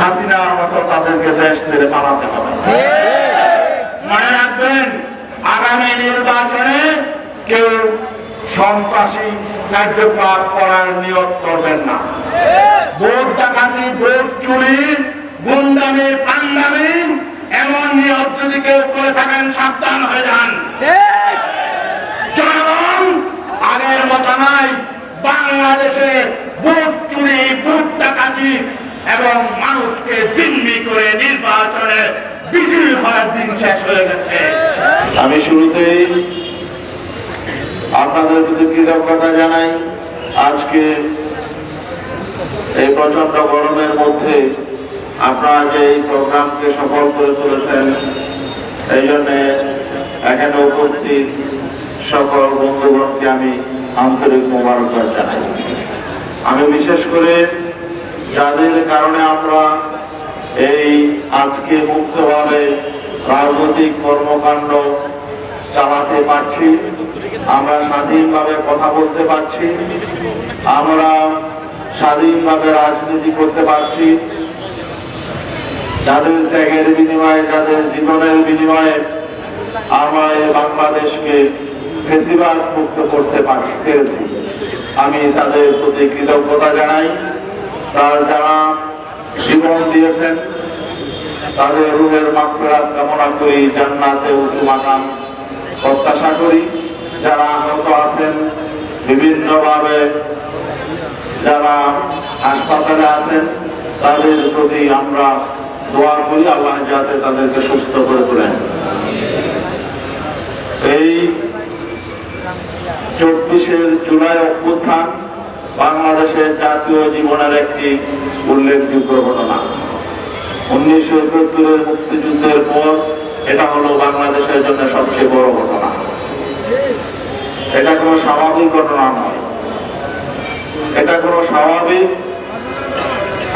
হাসিনার মতো তাদেরকে দেশ ছেড়ে পালাতে হবে। মনে রাখবেন, আগামী নির্বাচনে কেউ সন্ত্রাসী কার্যকলাপ করার নিয়োগ করবেন না। ভোট ডাকাতি, ভোট চুরি গুন্ডামি, পান্ডামি এমন নিয়োগ যদি কেউ করে থাকেন, সাবধান হয়ে যান। জনগণ আগের মতো নাই, বাংলাদেশে ভোট চুরি, ভোট ডাকাতি এবং মানুষকে জিম্মি করে নির্বাচনে বিজয়ী হওয়ার দিন শেষ হয়ে গেছে। আমি শুরুতেই আপনাদের প্রতি কৃতজ্ঞতা জানাই। আজকে এই প্রচণ্ড গরমের মধ্যে আপনারা যে এই প্রোগ্রামকে সফল করে তুলেছেন, এই জন্যে এখানে উপস্থিত সকল বন্ধুগণকে আমি আন্তরিক মোবারকবাদ জানাই। আমি বিশেষ করে যাদের কারণে আমরা এই আজকে মুক্তভাবে রাজনৈতিক কর্মকাণ্ড চালাতে পারছি। আমরা স্বাধীনভাবে কথা বলতে পারছি। আমরা স্বাধীনভাবে রাজনীতি করতে পারছি। যাদের ত্যাগের বিনিময়ে, যাদের জীবনের বিনিময়ে আমরা এই বাংলাদেশকে ফেসিবাদ মুক্ত করতে পারছি পেরেছি। আমি তাদের প্রতি কৃতজ্ঞতা জানাই। তার যারা জীবন দিয়েছেন, তাদের রুহের মাকফেরাত কামনা করি, জান্নাতে উঁচু মাকাম প্রত্যাশা করি। যারা আহত আছেন, বিভিন্নভাবে যারা হাসপাতালে আছেন, তাদের প্রতি আমরা দোয়া করি, আল্লাহ যাতে তাদেরকে সুস্থ করে তোলেন। এই চব্বিশের জুলাই অভ্যুত্থান বাংলাদেশের জাতীয় জীবনের একটি উল্লেখযোগ্য ঘটনা। উনিশশো একাত্তরের মুক্তিযুদ্ধের পর এটা হলো বাংলাদেশের জন্য সবচেয়ে বড় ঘটনা। এটা কোনো স্বাভাবিক ঘটনা নয়। এটা কোনো স্বাভাবিক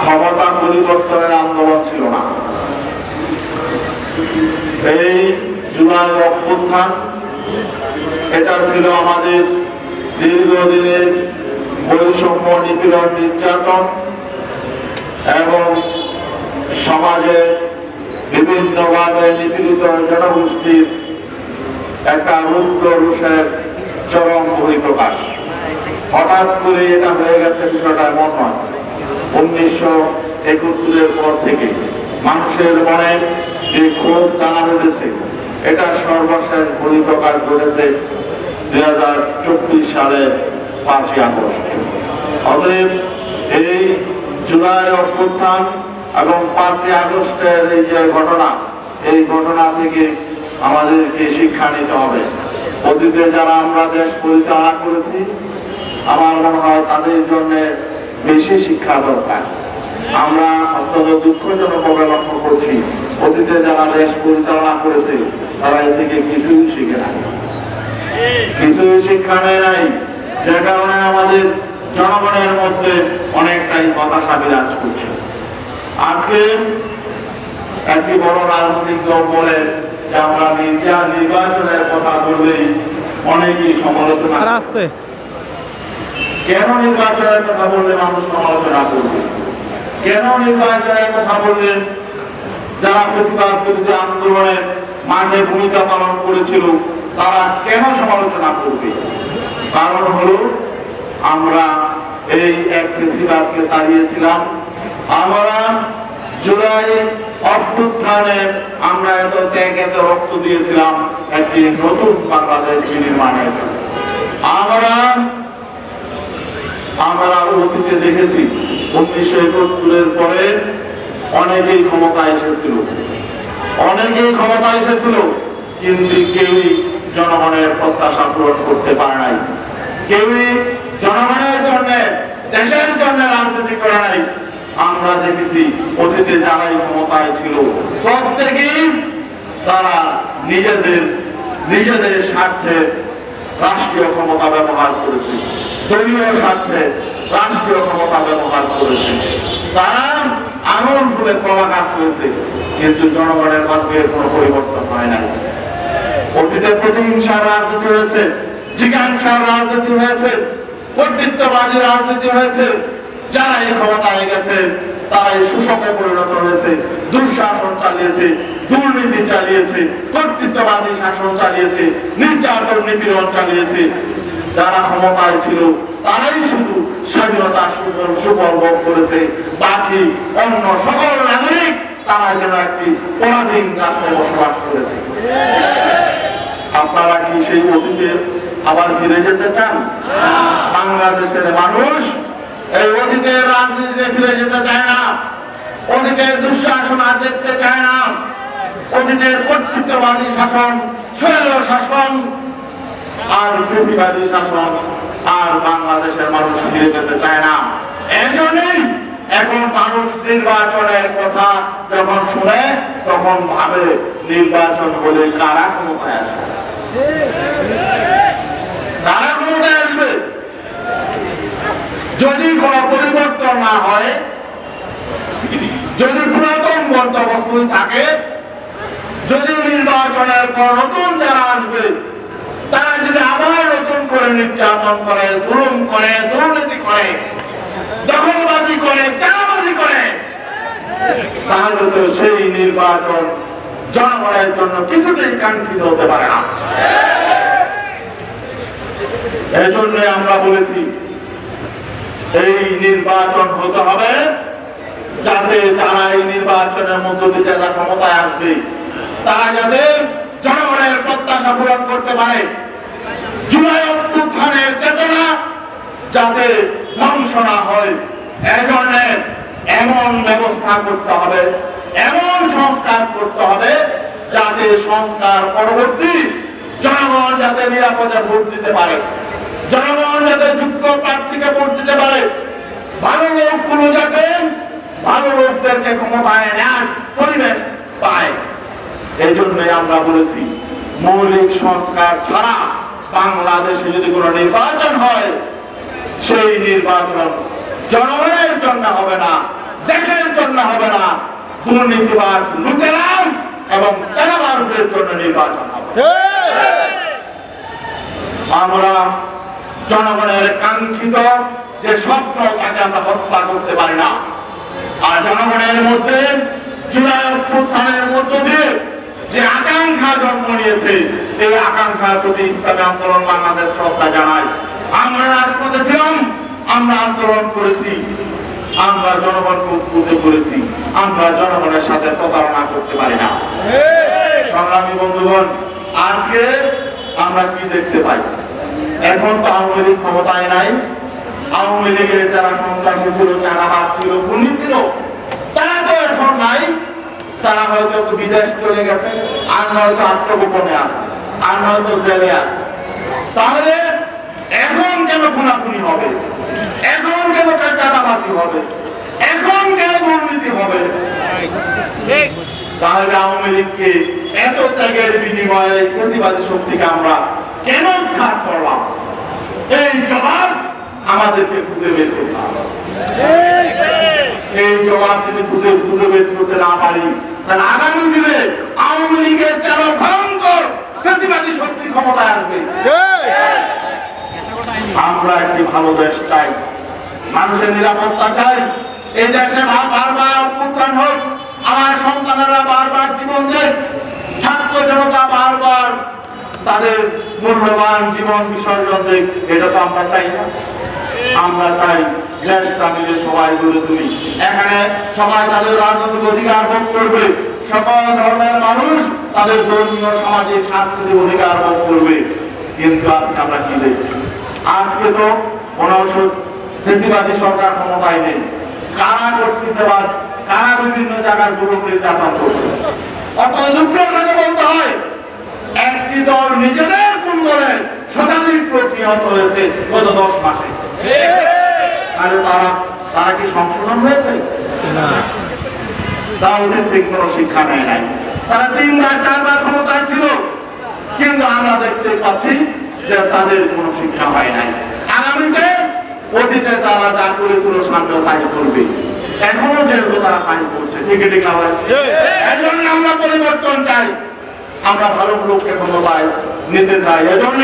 ক্ষমতা পরিবর্তনের আন্দোলন ছিল না। এই জুলাই অভ্যুত্থান, এটা ছিল আমাদের দীর্ঘদিনের বৈষম্য নিপীড়ন নির্যাতন এবং সমাজে বিভিন্নভাবে নিপীড়িত জনগোষ্ঠীর একটা রুদ্র রুষের চরম বহিঃপ্রকাশ। হঠাৎ করে এটা হয়ে গেছে বিষয়টা এমন নয়। উনিশশো একাত্তরের পর থেকে মানুষের মনে যে ক্ষোভ দানা বেঁধেছে, এটা সর্বশেষ বহিঃপ্রকাশ ঘটেছে দুই হাজার চব্বিশ সালের পাঁচই আগস্ট অতএব এই জুলাই অভ্যুত্থান এবং পাঁচই আগস্টের এই যে ঘটনা, এই ঘটনা থেকে আমাদেরকে শিক্ষা নিতে হবে। অতীতে যারা আমরা দেশ পরিচালনা করেছি, আমার মনে হয় তাদের জন্য বেশি শিক্ষা দরকার। আমরা অত্যন্ত দুঃখজনকভাবে লক্ষ্য করছি, অতীতে যারা দেশ পরিচালনা করেছে, তারা এ থেকে কিছুই শিখে নাই। কিছুই শিক্ষা নেয় নাই। যে কারণে আমাদের জনগণের মধ্যে অনেকটাই হতাশা বিরাজ করছে। আজকে একটি বড় রাজনৈতিক দল বলে যে আমরা নির্বাচনের কথা বললেই অনেকেই সমালোচনা কেন নির্বাচনের কথা বললে মানুষ সমালোচনা করবে? কেন নির্বাচনের কথা বললে যারা ফেসিবাদ বিরোধী আন্দোলনে মাঠে ভূমিকা পালন করেছিল, তারা কেন সমালোচনা করবে? কারণ হলো, আমরা এই এক ফেসিবাদকে তাড়িয়েছিলাম। আমরা জুলাই অভ্যুত্থানে আমরা এত ত্যাগ এত রক্ত দিয়েছিলাম একটি নতুন বাংলাদেশ নির্মাণের জন্য। আমরা আমরা অতীতে দেখেছি, উনিশশো একাত্তরের পরে অনেকেই ক্ষমতা এসেছিল। অনেকেই ক্ষমতা এসেছিল, কিন্তু কেউই জনগণের প্রত্যাশা পূরণ করতে পারে নাই। কেউই জনগণের জন্য, দেশের জন্য রাজনীতি করে নাই। আমরা দেখেছি অতীতে যারাই ক্ষমতায় ছিল, প্রত্যেকেই তারা নিজেদের নিজেদের স্বার্থে রাষ্ট্রীয় ক্ষমতা ব্যবহার করেছে। দলীয় স্বার্থে রাষ্ট্রীয় ক্ষমতা ব্যবহার করেছে। তারা আঙুল ফুলে কলা গাছ হয়েছে কিন্তু জনগণের ভাগ্যের কোনো পরিবর্তন হয় নাই। অতীতে প্রতিহিংসার রাজনীতি হয়েছে, জিজ্ঞাসার রাজনীতি হয়েছে, কর্তৃত্ববাদী রাজনীতি হয়েছে যারা এই ক্ষমতায় গেছে তারা এই শোষকে পরিণত হয়েছে, দুঃশাসন চালিয়েছে, দুর্নীতি চালিয়েছে, কর্তৃত্ববাদী শাসন চালিয়েছে, নির্যাতন নিপীড়ন চালিয়েছে। যারা ক্ষমতায় ছিল, তারাই শুধু স্বাধীনতা সুফল- সুফল ভোগ করেছে। বাকি অন্য সকল নাগরিক তারা যেন একটি পরাধীন রাষ্ট্রে বসবাস করেছে। আপনারা কি সেই অতীতে আবার ফিরে যেতে চান? বাংলাদেশের মানুষ এই অতীতের রাজনীতিতে ফিরে যেতে চায় না। অতীতের দুঃশাসন আর দেখতে চায় না। অতীতের কর্তৃত্ববাদী শাসন শৈল শাসন আর বেশিবাদী শাসন আর বাংলাদেশের মানুষ ফিরে যেতে চায় না। এজন্যই এখন মানুষ নির্বাচনের কথা যখন শুনে, তখন ভাবে নির্বাচন বলে কারা ক্ষমতায় আসবে? কারা ক্ষমতায় আসবে? যদি কোন পরিবর্তন না হয়, যদি পুরাতন বন্দোবস্তই থাকে, যদি নির্বাচনের পর নতুন যারা আসবে, তারা যদি আবার নতুন করে নির্যাতন করে, জুলুম করে, দুর্নীতি করে, দখলবাজি করে চালাবাজি করে, তাহলে তো সেই নির্বাচন জনগণের জন্য কিছুতেই কাঙ্ক্ষিত হতে পারে না। এই জন্য আমরা বলেছি এই নির্বাচন হতে হবে যাতে যারা এই নির্বাচনের মধ্য দিয়ে যারা ক্ষমতায় আসবে, তারা যাতে জনগণের প্রত্যাশা পূরণ করতে পারে। জুলাই চেতনা যাতে ধ্বংস না হয়, এজন্য এমন ব্যবস্থা করতে হবে, এমন সংস্কার করতে হবে যাতে সংস্কার পরবর্তী জনগণ যাতে নিরাপদে ভোট দিতে পারে। জনগণ যাতে যোগ্য প্রার্থীকে ভোট দিতে পারে ভালো লোকগুলো যাতে ভালো লোকদেরকে ক্ষমতায় নেন পরিবেশ পায়। এই জন্যই আমরা বলেছি মৌলিক সংস্কার ছাড়া বাংলাদেশে যদি কোনো নির্বাচন হয় সেই নির্বাচন জনগণের জন্য হবে না দেশের জন্য হবে না দুর্নীতিবাস লুটেরাম এবং চারাবাসদের জন্য নির্বাচন হবে। আমরা জনগণের কাঙ্ক্ষিত যে স্বপ্ন তাকে আমরা হত্যা করতে পারি না। আর জনগণের মধ্যে জুলাই অভ্যুত্থানের মধ্য দিয়ে যে আকাঙ্ক্ষা জন্ম নিয়েছে এই আকাঙ্ক্ষার প্রতি ইসলামী আন্দোলন বাংলাদেশ শ্রদ্ধা জানায়। আমরা রাজপথে ছিলাম আমরা আন্দোলন করেছি আমরা জনগণকে উদ্বুদ্ধ করেছি আমরা জনগণের সাথে প্রতারণা করতে পারি না। সংগ্রামী বন্ধুগণ আজকে আমরা কি দেখতে পাই? এখন তো আওয়ামী লীগ ক্ষমতায় নাই। আওয়ামী লীগের যারা সন্ত্রাসী ছিল, যারা বাদ ছিল, খুনি ছিল, তারা তো এখন নাই। তারা হয়তো বিদেশ চলে গেছে, আর নয়তো আত্মগোপনে আছে, আর নয়তো জেলে আছে। তাহলে এখন কেন খুনাখুনি হবে? এখন কেন চাঁদাবাজি হবে? এখন কেন দুর্নীতি হবে? তাহলে আওয়ামী লীগকে এত ত্যাগের বিনিময়ে কৃষিবাদী শক্তিকে আমরা কেন ঘাত করলাম? এই জবাব আমাদেরকে খুঁজে বের করতে এই জবাব যদি খুঁজে খুঁজে বের করতে না পারি, তাহলে আগামী দিনে আওয়ামী লীগের চারো ভয়ঙ্কর কৃষিবাদী শক্তি ক্ষমতায় আসবে। আমরা একটি ভালো দেশ চাই, মানুষের নিরাপত্তা চাই, এই দেশে বারবার উত্থান হোক, আমার সন্তানেরা বারবার জীবন দেয়, ছাত্র জনতা বারবার তাদের মূল্যবান জীবন বিসর্জন দেখ, এটা তো আমরা চাই না। আমরা চাই সবাই গড়ে তুলি। এখানে সবাই তাদের রাজনৈতিক অধিকার ভোগ করবে। সকল ধর্মের মানুষ তাদের ধর্মীয়, সামাজিক, সাংস্কৃতিক অধিকার ভোগ করবে। কিন্তু আজকে আমরা কি দেখছি? আজকে তো হচ্ছে ফেসিবাদী সরকার ক্ষমতায় নেই। কারা কর্তৃত্ববাদ, কারা বিভিন্ন জায়গার গুরু নির্যাতন করছে অত সাথে বলতে হয় একটি দল নিজেদের কোন দলের শতাধিক লোক নিহত হয়েছে গত দশ মাসে? আরে তারা তারা কি সংশোধন হয়েছে? তা ওদের থেকে কোনো শিক্ষা নেয় নাই। তারা তিনবার চারবার ক্ষমতায় ছিল। কিন্তু আমরা দেখতে পাচ্ছি যে তাদের কোনো শিক্ষা হয় নাই। আগামীতে অতীতে তারা যা করেছিল সামনেও তাই করবে। এখনও যেহেতু তারা তাই করছে ঠিক ঠিক। আমরা পরিবর্তন চাই। আমরা ভালো লোককে ক্ষমতায় নিতে চাই। এজন্য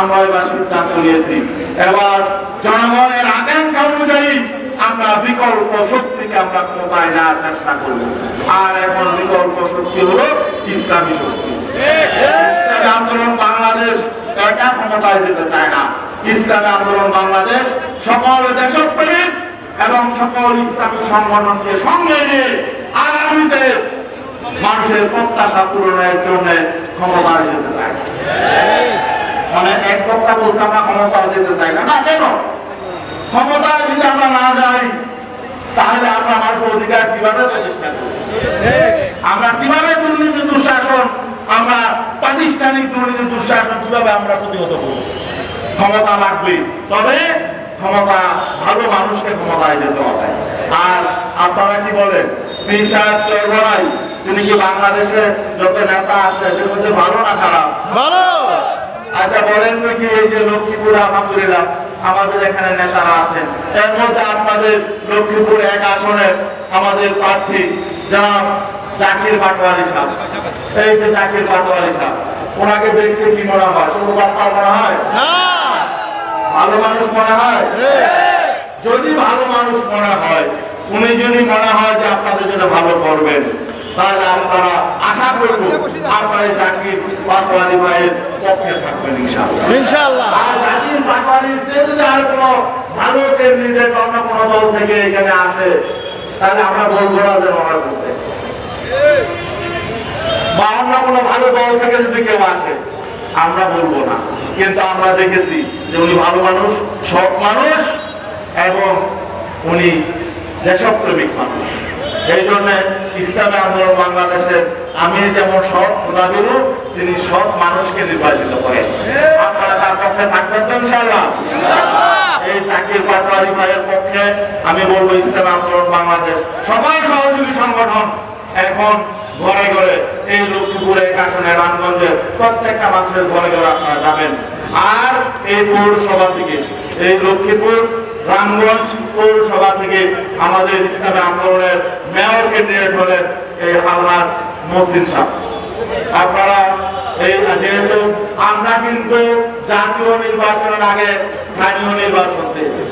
আমরা এবার সিদ্ধান্ত নিয়েছি। এবার জনগণের আকাঙ্ক্ষা অনুযায়ী আমরা বিকল্প শক্তিকে আমরা ক্ষমতায় নেওয়ার চেষ্টা করব। আর এখন বিকল্প শক্তি হলো ইসলামী শক্তি। ইসলামী আন্দোলন বাংলাদেশ একা ক্ষমতায় যেতে চায় না। ইসলামী আন্দোলন বাংলাদেশ সকল দেশপ্রেমিক এবং সকল ইসলামী সংগঠনকে সঙ্গে নিয়ে আগামীতে মানুষের প্রত্যাশা পূরণের জন্য ক্ষমতায় যেতে চায়। মানে এক বক্তা বলছে, আমরা ক্ষমতায় যেতে চাই না। না, কেন? ক্ষমতায় যদি আমরা না যাই, তাহলে আমরা মানুষের অধিকার কীভাবে আমরা কীভাবে দুর্নীতি, দুঃশাসন, আমরা প্রাতিষ্ঠানিক দুর্নীতি, দুঃশাসন কীভাবে আমরা প্রতিহত করব? ক্ষমতা লাগবে, তবে ক্ষমতা, ভালো মানুষকে ক্ষমতায় যেতে হবে। আর আপনারা কি বলেন? পীর সাহেব চরবরাই তিনি কি বাংলাদেশে যত নেতা আছে এদের মধ্যে ভালো না খারাপ? ভালো। আচ্ছা বলেন কি এই যে লক্ষ্মীপুর আলহামদুলিল্লাহ আমাদের এখানে নেতারা আছেন। এর মধ্যে আপনাদের লক্ষ্মীপুর এক আসনে আমাদের প্রার্থী যারা জাকির পাটোয়ারি সাহেব। এই যে জাকির পাটোয়ারি সাহেব ওনাকে দেখতে কি মনে হয়? ছোট বাচ্চা মনে হয়? ভালো মানুষ মনে হয়? হ্যাঁ। যদি ভালো মানুষ মনে হয় উনি যদি মনে হয় যে আপনাদের জন্য ভালো করবেন তাহলে আপনারা আশা করব আপনারা জাকির ভাইয়ের পক্ষে থাকবেন ইনশাআল্লাহ। আর সে যদি আর কোনো ভালো ক্যান্ডিডেট অন্য কোনো দল থেকে এখানে আসে তাহলে আমরা বলব না যে করতে বা অন্য কোনো ভালো দল থেকে যদি কেউ আসে আমরা বলব না। কিন্তু আমরা দেখেছি যে উনি ভালো মানুষ সৎ মানুষ এবং উনি দেশপ্রেমিক মানুষ। এই জন্য ইসলামী আন্দোলন বাংলাদেশের আমির যেমন সৎ খোদাবিরু তিনি সৎ মানুষকে নির্বাচিত করেন। আপনারা তার পক্ষে থাকবেন তো ইনশাআল্লাহ? এই চাকরির পাটোয়ারি ভাইয়ের পক্ষে আমি বলব ইসলামী আন্দোলন বাংলাদেশ সবাই সহযোগী সংগঠন। এখন ঘরে ঘরে এই লক্ষ্মীপুর আসনে রামগঞ্জে প্রত্যেকটা মানুষের ঘরে ঘরে আপনারা যাবেন। আর এই পৌরসভা থেকে এই লক্ষ্মীপুর রামগঞ্জ পৌরসভা থেকে আমাদের ইসলামী আন্দোলনের মেয়র ক্যান্ডিডেট হলেন এই আল্লাহ মহসিন সাহেব আপনারা এই, যেহেতু আমরা কিন্তু জাতীয় নির্বাচনের আগে স্থানীয় নির্বাচন চেয়েছি।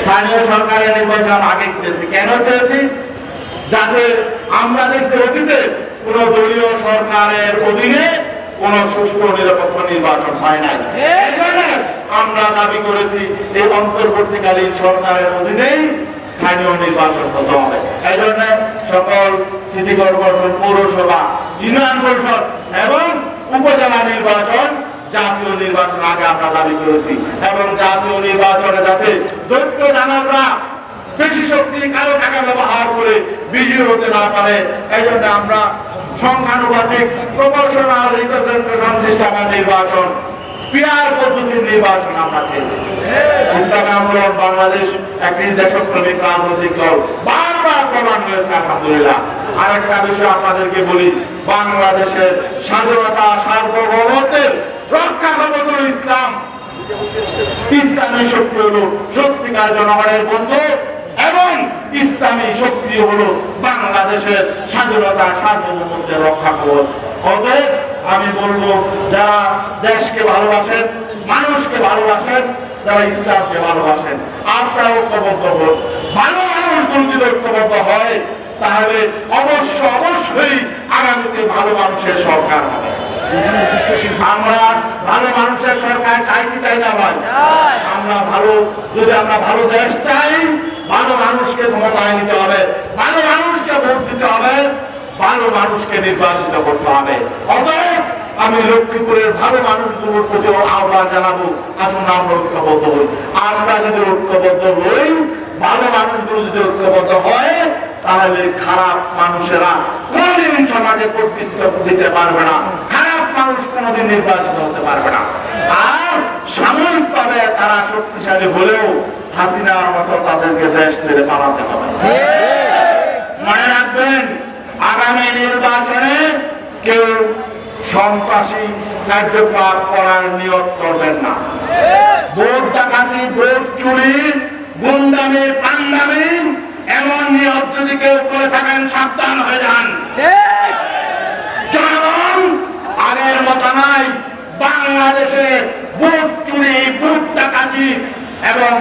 স্থানীয় সরকারের নির্বাচন আগে চেয়েছি। কেন চেয়েছি? যাতে আমরা দেখছি অতীতে কোন দলীয় সরকারের অধীনে কোন সুষ্ঠু নিরপেক্ষ নির্বাচন হয় নাই। আমরা দাবি করেছি এই অন্তর্বর্তীকালীন সরকারের অধীনেই স্থানীয় নির্বাচন হতে হবে। এই জন্য সকল সিটি কর্পোরেশন পৌরসভা ইউনিয়ন পরিষদ এবং উপজেলা নির্বাচন জাতীয় নির্বাচন আগে আমরা দাবি করেছি। এবং জাতীয় নির্বাচনে যাতে দৈত্য দানবরা বেশি শক্তি কারও টাকা ব্যবহার করে বিজয়ী হতে না পারে। এই জন্য আমরা সংখ্যানুপাতিক প্রপোর্শনাল রিপ্রেজেন্টেশন সিস্টেমের নির্বাচন ইসলামী বাংলাদেশের স্বাধীনতা সার্বভৌমত্বের রক্ষা ইসলাম। ইসলামী শক্তি হলো সত্যিকার জনগণের বন্ধু এবং ইসলামী শক্তি হলো বাংলাদেশের স্বাধীনতা সার্বভৌমত্বের রক্ষা কবচ। অতএব আমি বলব যারা দেশকে ভালোবাসেন মানুষকে ভালোবাসেন যারা ইসলামকে ভালোবাসেন আপনারা ঐক্যবদ্ধ হন। ভালো মানুষগুলো যদি ঐক্যবদ্ধ হয় তাহলে অবশ্য অবশ্যই আগামীতে ভালো মানুষের সরকার হবে। আমরা ভালো মানুষের সরকার চাই কি চাই না ভাই? আমরা ভালো যদি আমরা ভালো দেশ চাই ক্ষমতায় নিতে হবে, ভালো মানুষকে ভোট দিতে হবে, ভালো মানুষকে নির্বাচিত করতে হবে। অতএব আমি লক্ষ্মীপুরের ভালো মানুষগুলোর প্রতি আহ্বান জানাব, আসুন আমরা ঐক্যবদ্ধ হই। আমরা যদি ঐক্যবদ্ধ হই, ভালো মানুষগুলো যদি ঐক্যবদ্ধ হয়, তাহলে খারাপ মানুষেরা কোনদিন সমাজে কর্তৃত্ব দিতে পারবে না। খারাপ মানুষ কোনোদিন নির্বাচিত হতে পারবে না। আর সাময়িকভাবে তারা শক্তিশালী হলেও হাসিনার মতো তাদেরকে দেশ ছেড়ে পালাতে হবে। মনে রাখবেন, আগামী নির্বাচনে কেউ সন্ত্রাসী কার্যকলাপ করার নিয়োগ করবেন না। ভোট ডাকাতি, ভোট চুরি, গুন্ডামি, পান্ডামি, এমন নিয়োগ যদি কেউ করে থাকেন, সাবধান হয়ে যান। জনগণ আগের মতো নাই। বাংলাদেশে ভোট চুরি, ভোট ডাকাতি এবং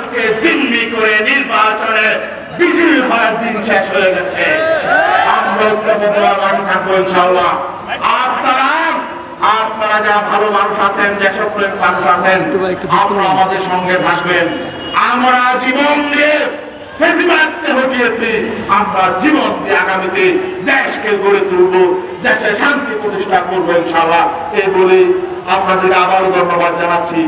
মানুষকে জিম্মি করে নির্বাচনে বিজয়ী হওয়ার দিন শেষ হয়ে গেছে। আমরা ঐক্যবদ্ধভাবে মাঠে থাকব ইনশাল্লাহ আপনারা আপনারা যারা ভালো মানুষ আছেন যেসব মানুষ আছেন আপনারা আমাদের সঙ্গে থাকবেন। আমরা জীবন দিয়ে ফেসিবাদকে হটিয়েছি। আমরা জীবন দিয়ে আগামীতে দেশকে গড়ে তুলব দেশে শান্তি প্রতিষ্ঠা করব ইনশাল্লাহ এই বলে আপনাদের আবারও ধন্যবাদ জানাচ্ছি।